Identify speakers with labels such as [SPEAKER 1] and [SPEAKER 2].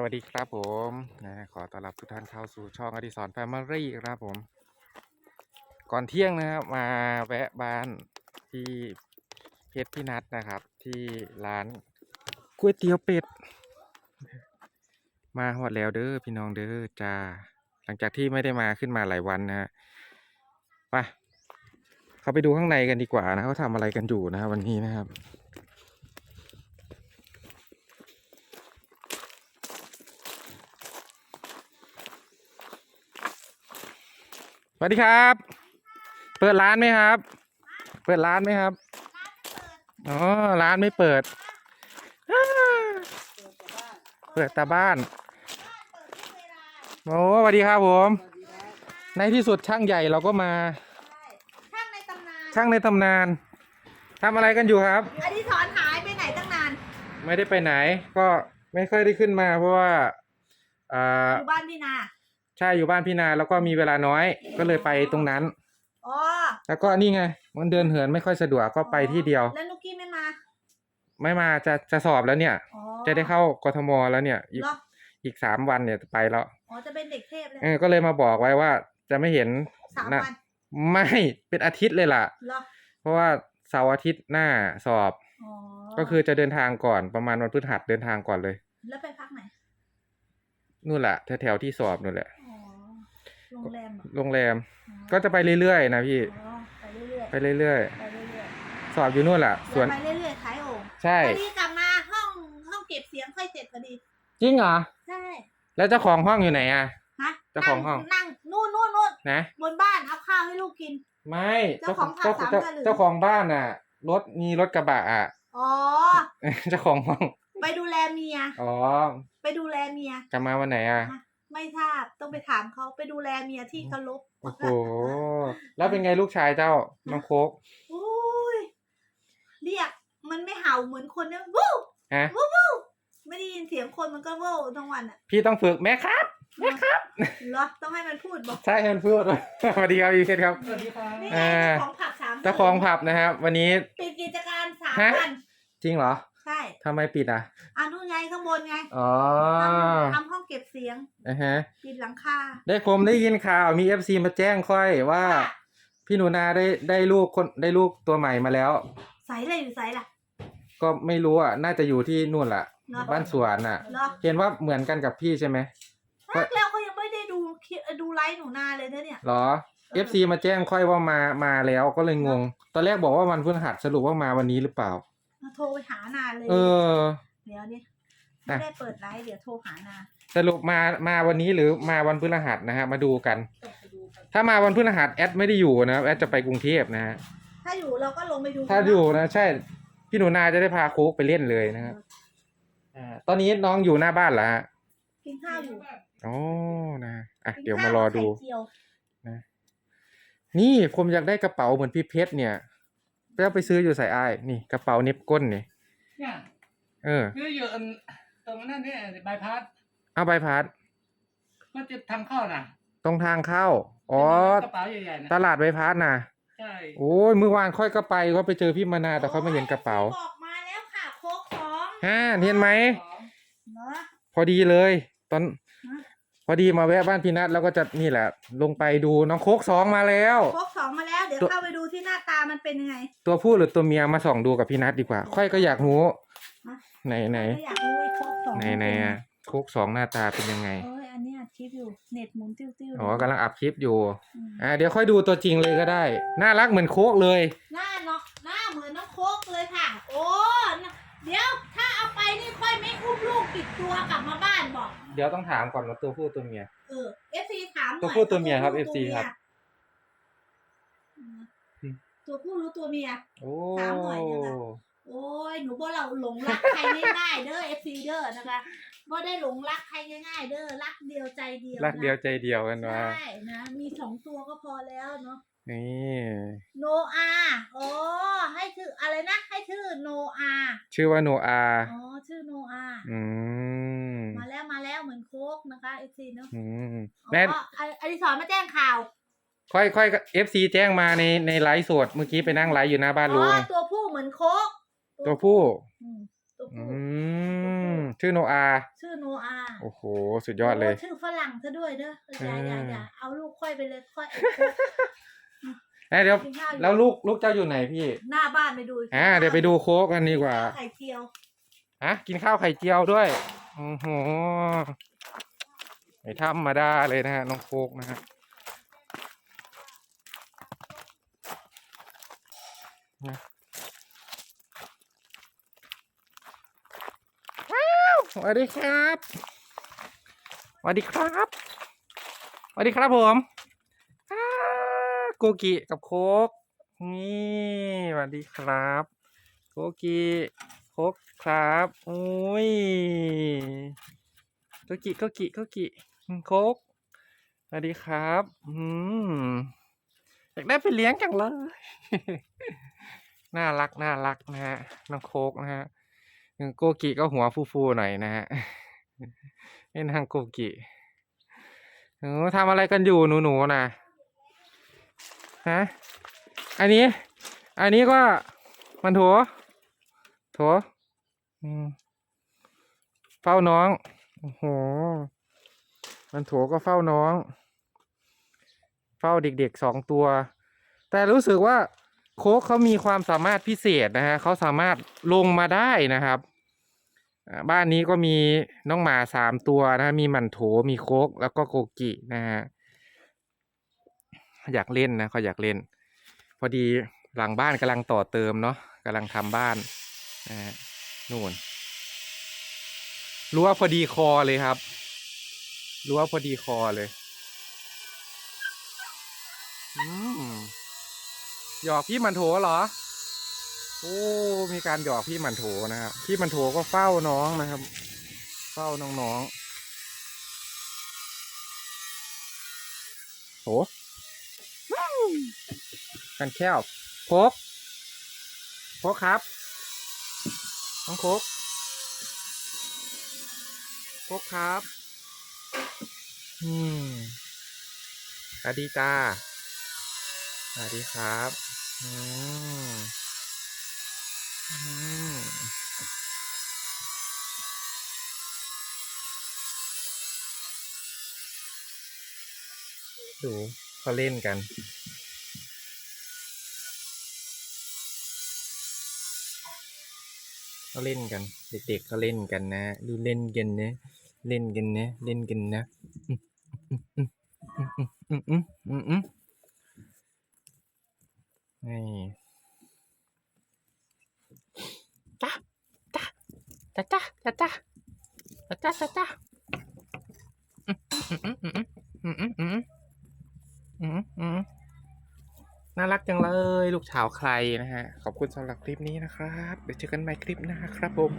[SPEAKER 1] สวัสดีครับผมนะขอต้อนรับทุกท่านเข้าสู่ช่องอดิสรแฟมิลี่ครับผม ก่อนเที่ยงนะครับมาแวะบ้านที่เพชรพี่นัทนะครับ ที่ร้านก๋วยเตี๋ยวเป็ด มาหอดแล้วเด้อพี่น้องเด้อจ้าหลังจากที่ไม่ได้มาขึ้นมาหลายวันนะฮะไปเขาไปดูข้างในกันดีกว่านะเขาทำอะไรกันอยู่นะครับวันนี้นะครับ สวัสดีครับ เปิดร้านไหมครับ เปิดร้านไหมครับ อ๋อ ร้านไม่เปิดอ้าเปิดแต่บ้าน โอ้สวัสดีครับผม ในที่สุดช่างใหญ่เราก็มา
[SPEAKER 2] ช่างในตำนาน
[SPEAKER 1] ช่างในตำนาน ทำอะไรกันอยู่ครับ
[SPEAKER 2] อดิศรหายไปไหนตั้งนาน
[SPEAKER 1] ไม่ได้ไปไหน ก็ไม่ค่อยได้ขึ้นมาเพราะว่า อ่า
[SPEAKER 2] อยู่บ้านพี่นา
[SPEAKER 1] ใช่อยู่บ้านพี่นาแล้วก็มีเวลาน้อยก็เลยไปตรงนั้น
[SPEAKER 2] อ๋อ
[SPEAKER 1] แล้วก็นี่ไง มันเดินเหินไม่ค่อยสะดวกก็ไปที่เดียว
[SPEAKER 2] แล้วนุกกี้ไม่มา
[SPEAKER 1] ไม่มาจะจะสอบแล้วเนี่ย
[SPEAKER 2] อ๋อ
[SPEAKER 1] จะได้เข้ากทมแล้วเนี่ย อีก
[SPEAKER 2] เหรอ
[SPEAKER 1] อีกสามวันเนี่ยจะไปแล้ว
[SPEAKER 2] อ๋อจะเป็นเด็กเทพเลย
[SPEAKER 1] เออก็เลยมาบอกไว้ว่าจะไม่เห็น
[SPEAKER 2] สาม
[SPEAKER 1] นะ
[SPEAKER 2] วัน
[SPEAKER 1] ไม่เป็นอาทิตย์เลยล่ะ
[SPEAKER 2] เหรอ
[SPEAKER 1] เพราะว่าเสาร์อาทิตย์หน้าสอบ
[SPEAKER 2] อ๋อ
[SPEAKER 1] ก็คือจะเดินทางก่อนประมาณวันพฤหัสเดินทางก่อนเลย
[SPEAKER 2] แล้วไปพักไหน
[SPEAKER 1] นู่นแหละแถวๆที่สอบนู่นแหละ
[SPEAKER 2] อ๋อ โรงแรมเหรอ
[SPEAKER 1] โรงแรม
[SPEAKER 2] อ๋อ
[SPEAKER 1] ก็จะไปเรื่อยๆนะพี่
[SPEAKER 2] อ๋อไปเรื่อยๆ
[SPEAKER 1] ไปเรื่อย
[SPEAKER 2] ไปเรื่อย
[SPEAKER 1] ๆ สอบอยู่นู่นแหละ
[SPEAKER 2] ๆ
[SPEAKER 1] ส่วน
[SPEAKER 2] ไปเรื่อยๆขายโอ่ง
[SPEAKER 1] ใช่
[SPEAKER 2] พอดีกลับมาห้องห้องเก็บเสียงค่อยเสร็จพอดี
[SPEAKER 1] จริงเหรอ
[SPEAKER 2] ใช่
[SPEAKER 1] แล้วเจ้าของห้องอยู่ไหนอะ
[SPEAKER 2] ฮะ
[SPEAKER 1] เจ้าของห้อง
[SPEAKER 2] นั่นั่งนู่นนู่นนู่น
[SPEAKER 1] นะ
[SPEAKER 2] บนบ้านเอาข้าวให้ลูกกิน
[SPEAKER 1] ไม่
[SPEAKER 2] เจ้าของ
[SPEAKER 1] เจ้า
[SPEAKER 2] ผับ
[SPEAKER 1] เจ้า
[SPEAKER 2] สามตะหลึง
[SPEAKER 1] เจ้าของบ้านอะ รถมีรถกระบะอะ
[SPEAKER 2] อ๋อ
[SPEAKER 1] เจ้าของห้อง
[SPEAKER 2] ไปดูแลเมีย
[SPEAKER 1] อ๋อ
[SPEAKER 2] ไปดูแลเมีย
[SPEAKER 1] จะมาวันไหนอะ
[SPEAKER 2] ไม่ทราบต้องไปถามเขาไปดูแลเมียที่เคารพ
[SPEAKER 1] โอ้โหแล้วเป็นไงลูกชายเจ้าน้องโคก
[SPEAKER 2] อุ้ยเรียกมันไม่เห่าเหมือนคนนะวู้
[SPEAKER 1] ฮะ
[SPEAKER 2] วู้วู้ไม่ได้ยินเสียงคนมันก็วู้ทั้งวันอะ
[SPEAKER 1] พี่ต้องฝึกแม่ครับ
[SPEAKER 2] เหรอต้องให้มันพูดบอก
[SPEAKER 1] ใช่เฮนพูดสวัสดีครับพี่เพชรครับ
[SPEAKER 3] สวัสดีครับ
[SPEAKER 2] นี่ไง
[SPEAKER 1] อ่า
[SPEAKER 2] เจ้าของผับสาม
[SPEAKER 1] เจ้าของผับนะครับ วันนี้
[SPEAKER 2] ปิดกิจการสาม
[SPEAKER 1] ฮะ
[SPEAKER 2] วัน
[SPEAKER 1] จริงเหรอ
[SPEAKER 2] ใช่
[SPEAKER 1] ทำไมปิดอะ
[SPEAKER 2] อ่านู่นไงข้างบนไง
[SPEAKER 1] อ๋อ
[SPEAKER 2] สียง
[SPEAKER 1] อ่าฮะ
[SPEAKER 2] ปิดหลังคา
[SPEAKER 1] ได้ผมได้ยินข่าวมีเอฟซีมาแจ้งค่อยว่า พี่หนูนาได้ได้ลูกคนได้ลูกตัวใหม่มาแล้ว
[SPEAKER 2] ใส่อะไรอยู่ใส่ล่ะ
[SPEAKER 1] ก็ไม่รู้อะน่าจะอยู่ที่นู่นแหละ
[SPEAKER 2] เนอะ
[SPEAKER 1] บ้านสวนอะ
[SPEAKER 2] เหรอ
[SPEAKER 1] เห็นว่าเหมือนกันกับพี่ใช่ไหม
[SPEAKER 2] รักแล้วเขายังไม่ได้ดูคลิปดูไลฟ์หนูนาเลยนะเนี่ย
[SPEAKER 1] หรอ
[SPEAKER 2] เออ
[SPEAKER 1] FC มาแจ้งค่อยว่ามามาแล้วก็เลยงง ตอนแรกบอกว่าวันพฤหัสสรุปว่ามาวันนี้หรือเปล่า
[SPEAKER 2] มาโทรไปหานาเลย
[SPEAKER 1] เออ
[SPEAKER 2] เดี๋ยวนี้
[SPEAKER 1] อะ
[SPEAKER 2] ไม่ได้เปิดไลฟ์เดี๋ยวโทรหานา
[SPEAKER 1] สรุปมามาวันนี้หรือมาวันพฤหัสนะฮะมาดูกัน
[SPEAKER 2] ต้องไปดูกัน
[SPEAKER 1] ถ้ามาวันพฤหัสแอดไม่ได้อยู่นะครับแอดจะไปกรุงเทพนะฮะ
[SPEAKER 2] ถ้าอยู่เราก็ลงไปดู
[SPEAKER 1] ถ้าอยู่นะ ใช่พี่หนูนาจะได้พาโค้กไปเล่นเลยนะครับอ่าตอนนี้น้องอยู่หน้าบ้านเหรอฮะ
[SPEAKER 2] กินข้าวอยู่
[SPEAKER 1] อ๋อนะอะ
[SPEAKER 2] กิน
[SPEAKER 1] เดี๋ยว
[SPEAKER 2] ข้
[SPEAKER 1] มารอดู
[SPEAKER 2] ไข่เจียว
[SPEAKER 1] นี่ผมอยากได้กระเป๋าเหมือนพี่เพชรเนี่ยแล้วไปซื้ออยู่ใส่อ้ายนี่กระเป๋าเน็บก้นนี่
[SPEAKER 3] เนี่ย
[SPEAKER 1] เออ
[SPEAKER 3] คืออยู่อันตรงนั้นเนี่ยบายพาส
[SPEAKER 1] เอาใบพัด
[SPEAKER 3] มันจะทำเข้าน่ะ
[SPEAKER 1] ตรงทางเข้า อ๋อ
[SPEAKER 3] กระเป๋าใหญ่ๆนะ
[SPEAKER 1] ตลาดใบพัดนะ
[SPEAKER 3] ใช่
[SPEAKER 1] โอ้ยเมื่อวานค่อยก็ไปก็ไปเจอพี่มานาแต่เขาไม่เห็นกระเป๋า
[SPEAKER 2] โอ้ยบอกมาแล้วค่ะโค้กสอง
[SPEAKER 1] ฮ่าเห็นไหม
[SPEAKER 2] เนาะ
[SPEAKER 1] พอดีเลย ตอน
[SPEAKER 2] ฮะ
[SPEAKER 1] พอดีมาแวะบ้านพี่นัทแล้วก็จะนี่แหละ ลงไปดูน้องโคกสองมาแล้ว
[SPEAKER 2] โค้กสองมาแล้ว เดี๋ยว
[SPEAKER 1] ตัว
[SPEAKER 2] เข้าไปดูที่หน้าตามันเป็นยังไง
[SPEAKER 1] ตัวผู้หรือตัวเมียมาส่องดูกับพี่นัทดีกว่า ค่อยก็อยากรู้
[SPEAKER 2] ฮะ
[SPEAKER 1] ไหนไหน
[SPEAKER 2] ก็อยากรู้ไอ้โค้กสอง
[SPEAKER 1] ไหนไหนอะ โคกสองหน้าตาเป็นยังไง
[SPEAKER 2] เอ้ยอันเนี้ยคลิปอยู่ เน็ตหมุนติ้วติ้วๆ
[SPEAKER 1] อ๋อกำลังอัพคลิปอยู่
[SPEAKER 2] อืม
[SPEAKER 1] อ่าเดี๋ยวค่อยดูตัวจริงเลยก็ได้ น่ารักเหมือนโคกเลย
[SPEAKER 2] หน้าเนาะหน้าเหมือนน้องโค้กเลยค่ะ โอ้น่ะเดี๋ยวถ้าเอาไปนี่ค่อยไม่อุ้มลูกติดตัวกลับมาบ้านบอก
[SPEAKER 1] เดี๋ยวต้องถามก่อนว่าตัวผู้ตัวเมีย
[SPEAKER 2] เออฟซีถามหน่อย
[SPEAKER 1] ตัวผู้ตัวเมียครับ
[SPEAKER 2] ตัว
[SPEAKER 1] FC ครับ
[SPEAKER 2] อืม
[SPEAKER 1] อืม
[SPEAKER 2] ตัวผู้รู้ตัวเมีย
[SPEAKER 1] โอ้
[SPEAKER 2] ถามหน่อยนะคะ โอ้ย หนูบ่เราหลงรักใครง่ายๆเด้อ FC เด้อนะคะ บ่ได้หลงรักใครง่ายๆ เด้อรักเดียวใจเดียว
[SPEAKER 1] รักเดียว
[SPEAKER 2] นะ
[SPEAKER 1] ใจเดียวกันว่า
[SPEAKER 2] ใช่นะมีสองตัวก็พอแล้วเนาะ
[SPEAKER 1] นี่
[SPEAKER 2] โนอาโอ้ให้ชื่ออะไรนะ ให้ชื่อโนอา
[SPEAKER 1] ชื่อว่าโนอา
[SPEAKER 2] อ๋อชื่อโนอา
[SPEAKER 1] อืม
[SPEAKER 2] มาแล้วมาแล้วเหมือนโค้กนะคะ FC เนาะ
[SPEAKER 1] อืม
[SPEAKER 2] อ๋อ
[SPEAKER 1] แม่
[SPEAKER 2] ออดิศรมาแจ้งข่าว
[SPEAKER 1] ค่อยค่อยเอฟซีแจ้งมาในในไลฟ์สดเมื่อกี้ไปนั่งไลฟ์อยู่หน้าบ้านลุ
[SPEAKER 2] อ๋
[SPEAKER 1] ง
[SPEAKER 2] อตัวผู้เหมือนโค้ก
[SPEAKER 1] ตัวผู้
[SPEAKER 2] อืมตัว
[SPEAKER 1] อื
[SPEAKER 2] ผู้
[SPEAKER 1] ม ชื่อโนอา
[SPEAKER 2] ชื่อโนอา
[SPEAKER 1] โอ้โห สุดยอดเลย
[SPEAKER 2] โชื่อฝรั่งซะด้วยเด้ออย่าอย่า
[SPEAKER 1] เออ
[SPEAKER 2] อ
[SPEAKER 1] อ
[SPEAKER 2] ย่าเอาลูกค่อยไปเลยค่อย
[SPEAKER 1] เอ้ยเดี๋ยว
[SPEAKER 2] กินข้าวอยู่
[SPEAKER 1] แล้วลูกลูกเจ้าอยู่ไหนพี่
[SPEAKER 2] หน้าบ้านไปดูก
[SPEAKER 1] อ่าเดี๋ยวไปดูโค้กกันดีกว่า
[SPEAKER 2] ไข่เจียว
[SPEAKER 1] ฮะกินข้าวไข่เจียวด้วยโอ้โหไม่ธรรมดาเลยนะฮะน้องโค้กนะฮะนะว้าว สวัสดีครับสวัสดีครับสวัสดีครับผมโกกิกับโคกนี่สวัสดีครับโกกิโคกครับโอ้ยโกกิโกกิโกกิโคกสวัสดีครับอืมอยากได้ไปเลี้ยงจังเลย น่ารักน่ารักนะฮะน้องโคกนะฮะ โกกิก็หัวฟูๆหน่อยนะฮะนี่นางโกกิเออทำอะไรกันอยู่หนูๆนะฮะอันนี้ อันนี้ก็มันโถโถเฝ้าน้องโอ้โหมันโถก็เฝ้าน้อง เฝ้าเด็กๆสองตัว แต่รู้สึกว่า โค้กเขามีความสามารถพิเศษนะฮะเขาสามารถลงมาได้นะครับบ้านนี้ก็มีน้องหมาสามตัวนะฮะมีหมันโถมีโค้กแล้วก็โกกินะฮะอยากเล่นนะเขาอยากเล่น พอดีหลังบ้านกำลังต่อเติมเนาะกำลังทำบ้านนะฮะนู่นรั้วพอดีคอเลยครับรั้วพอดีคอเลยอืม หยอกพี่มันโถเหรอ โอ้ มีการหยอกพี่มันโถนะครับ พี่มันโถก็เฝ้าน้องนะครับ เฝ้าน้องๆโถกันแค้วโคกโคกครับน้องโคกโคกครับ อืมสวัสดีจ้าสวัสดีครับ ดูเขาเล่นกัน เขาเล่นกัน เด็กๆเขาเล่นกันนะดูเล่นกันนะ เล่นกันนะ เล่นกันนะ อืมอืมอืมอืมอืมอืม นี่จ้าจ้าจ้าจ้าจ้าจ้าจ้าจ้าจ้าน่ารักจังเลย ลูกสาวใครนะฮะ ขอบคุณสำหรับคลิปนี้นะครับ เดี๋ยวเจอกันใหม่คลิปหน้าครับผม